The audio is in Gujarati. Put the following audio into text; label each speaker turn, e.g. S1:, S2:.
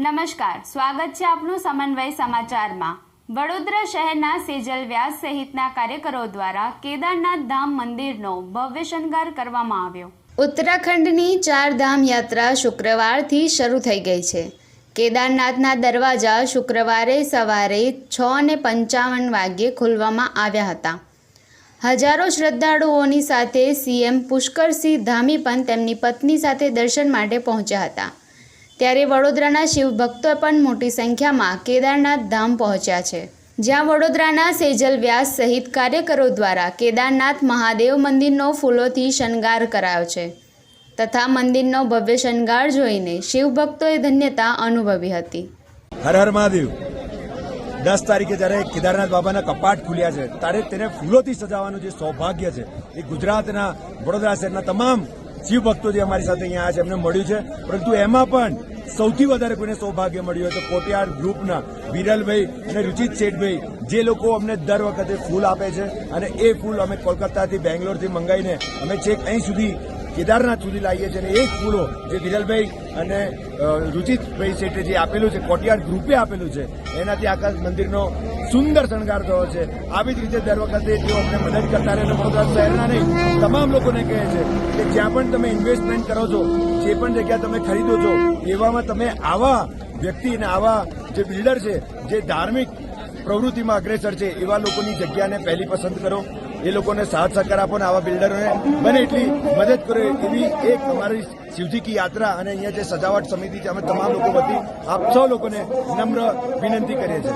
S1: નમસ્કાર, સ્વાગત છે આપનું સમન્વય સમાચારમાં. વડોદરા શહેરના સેજલ વ્યાસ સહિતના કાર્યકરો દ્વારા કેદારનાથ ધામ મંદિરનો ભવ્ય શણગાર કરવામાં આવ્યો. ઉત્તરાખંડની ચાર ધામ યાત્રા શુક્રવારથી શરૂ થઈ ગઈ છે. કેદારનાથના દરવાજા શુક્રવારે સવારે છ ને પંચાવન વાગ્યે ખોલવામાં આવ્યા હતા. હજારો શ્રદ્ધાળુઓની સાથે સીએમ પુષ્કરસિંહ ધામી પણ તેમની પત્ની સાથે દર્શન માટે પહોંચ્યા હતા. ત્યારે વડોદરાના શિવભક્તો પણ મોટી સંખ્યામાં કેદારનાથ ધામ પહોંચ્યા છે. જ્યાં વડોદરાના સેજલ વ્યાસ સહિત કાર્યકરો દ્વારા કેદારનાથ મહાદેવ મંદિરનો ફૂલોથી શણગાર કરાયો છે તથા મંદિરનો ભવ્ય શણગાર જોઈને શિવભક્તોએ ધન્યતા અનુભવી હતી.
S2: હર હર મહાદેવ. દસ તારીખે જ્યારે કેદારનાથ બાબાના કપાટ ખુલ્યા છે, ત્યારે તેને ફૂલોથી સજાવવાનું જે સૌભાગ્ય છે, એ ગુજરાતના વડોદરા શહેરના તમામ શિવ ભક્તો જે અમારી સાથે અહીંયા છે, એમને મળ્યું છે. પરંતુ એમાં પણ સૌથી વધારે કોઈને સૌભાગ્ય મળ્યું હોય તો કોટિયાર ગ્રુપના વિરલભાઈ અને રુચિત શેઠભાઈ, જે લોકો અમને દર વખતે ફૂલ આપે છે. અને એ ફૂલ અમે કોલકાતાથી, બેંગ્લોરથી મંગાવીને અમે છેક અહીં સુધી કેદારનાથ સુધી લાવીએ છીએ અને એ જ ફૂલો જે વિરલભાઈ અને રુચિતભાઈ શેઠે જે આપેલું છે, કોટિયાર ગ્રુપે આપેલું છે, એનાથી આખા મંદિરનો સુંદર શણગાર થયો છે. આવી જ રીતે દર વખતે તેઓ અમને મદદ કરતા રહે વડોદરા શહેરના નહીં, તમામ લોકોને કહે છે કે જ્યાં પણ તમે ઇન્વેસ્ટમેન્ટ કરો છો, જે પણ જગ્યા તમે ખરીદો છો, એવામાં તમે આવા વ્યક્તિ અને આવા જે બિલ્ડર છે, જે ધાર્મિક પ્રવૃત્તિમાં અગ્રેસર છે, એવા લોકોની જગ્યાને પહેલી પસંદ કરો. એ લોકોને સાથ સહકાર આપો ને આવા બિલ્ડરોને બને એટલી મદદ કરો એવી એક અમારી શિવજી કી યાત્રા અને અહીંયા જે સજાવટ સમિતિ છે, અમે તમામ લોકો વતી આપ સૌ લોકોને નમ્ર વિનંતી કરીએ છીએ.